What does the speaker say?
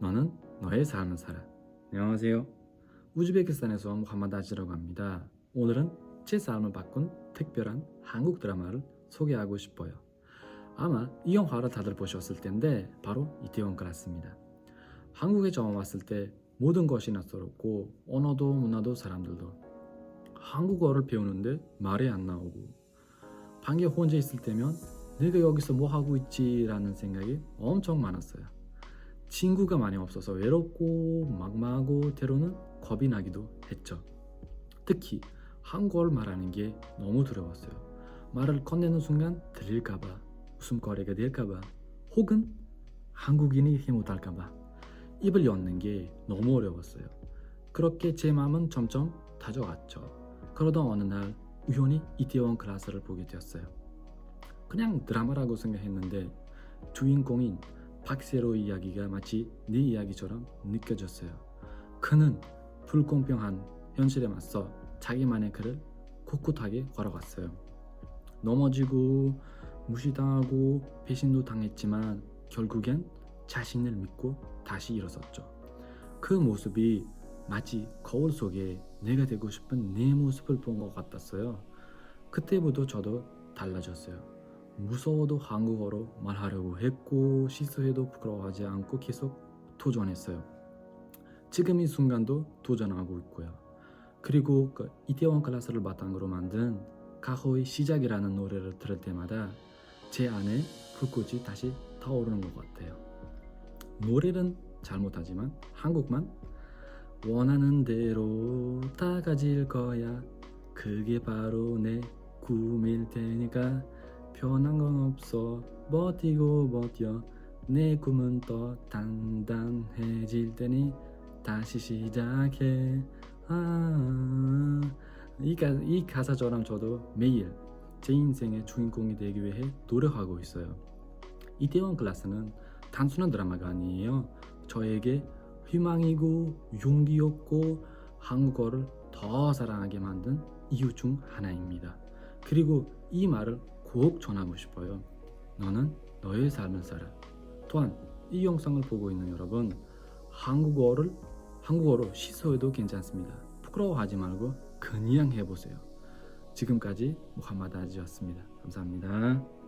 너는 너의 삶을 살아. 안녕하세요. 우즈베키스탄에서 온 무함마드 아지라고 합니다. 오늘은 제 삶을 바꾼 특별한 한국 드라마를 소개하고 싶어요. 아마 이 영화를 다들 보셨을 텐데 바로 이태원 클라스입니다. 한국에 처음 왔을 때 모든 것이 낯설었고 언어도 문화도 사람들도 한국어를 배우는데 말이 안 나오고 방에 혼자 있을 때면 내가 여기서 뭐 하고 있지라는 생각이 엄청 많았어요. 친구가 많이 없어서 외롭고 막막하고 때로는 겁이 나기도 했죠. 특히 한국어를 말하는 게 너무 두려웠어요. 말을 건네는 순간 들릴까봐, 웃음거리가 될까봐, 혹은 한국인이 힘못할까봐 입을 여는 게 너무 어려웠어요. 그렇게 제 마음은 점점 다져갔죠. 그러던 어느 날 우연히 이태원 클래스를 보게 되었어요. 그냥 드라마라고 생각했는데 주인공인 박세로 이야기가 마치 내 이야기처럼 느껴졌어요. 그는 불공평한 현실에 맞서 자기만의 길을 꿋꿋하게 걸어갔어요. 넘어지고 무시당하고 배신도 당했지만 결국엔 자신을 믿고 다시 일어섰죠. 그 모습이 마치 거울 속에 내가 되고 싶은 내 모습을 본 것 같았어요. 그때부터 저도 달라졌어요. 무서워도 한국어로 말하려고 했고 실수해도 부끄러워하지 않고 계속 도전했어요. 지금 이 순간도 도전하고 있고요. 그리고 그 이태원 클래스를 바탕으로 만든 가호의 시작이라는 노래를 들을 때마다 제 안에 불꽃이 다시 타오르는 것 같아요. 노래는 잘못하지만 한국만 원하는 대로 다 가질 거야. 그게 바로 내 꿈일 테니까 변한 건 없어. 버티고 버텨. 내 꿈은 더 단단해질 테니 다시 시작해. 아, 이, 가, 이 가사처럼 저도 매일 제 인생의 주인공이 되기 위해 노력하고 있어요. 이태원 클래스는 단순한 드라마가 아니에요. 저에게 희망이고 용기였고 한국어를 더 사랑하게 만든 이유 중 하나입니다. 그리고 이 말을 꼭 전하고 싶어요. 너는 너의 삶을 살아. 또한 이 영상을 보고 있는 여러분, 한국어를 한국어로 시소해도 괜찮습니다. 부끄러워하지 말고 그냥 해보세요. 지금까지 무함마드 아지였습니다. 감사합니다.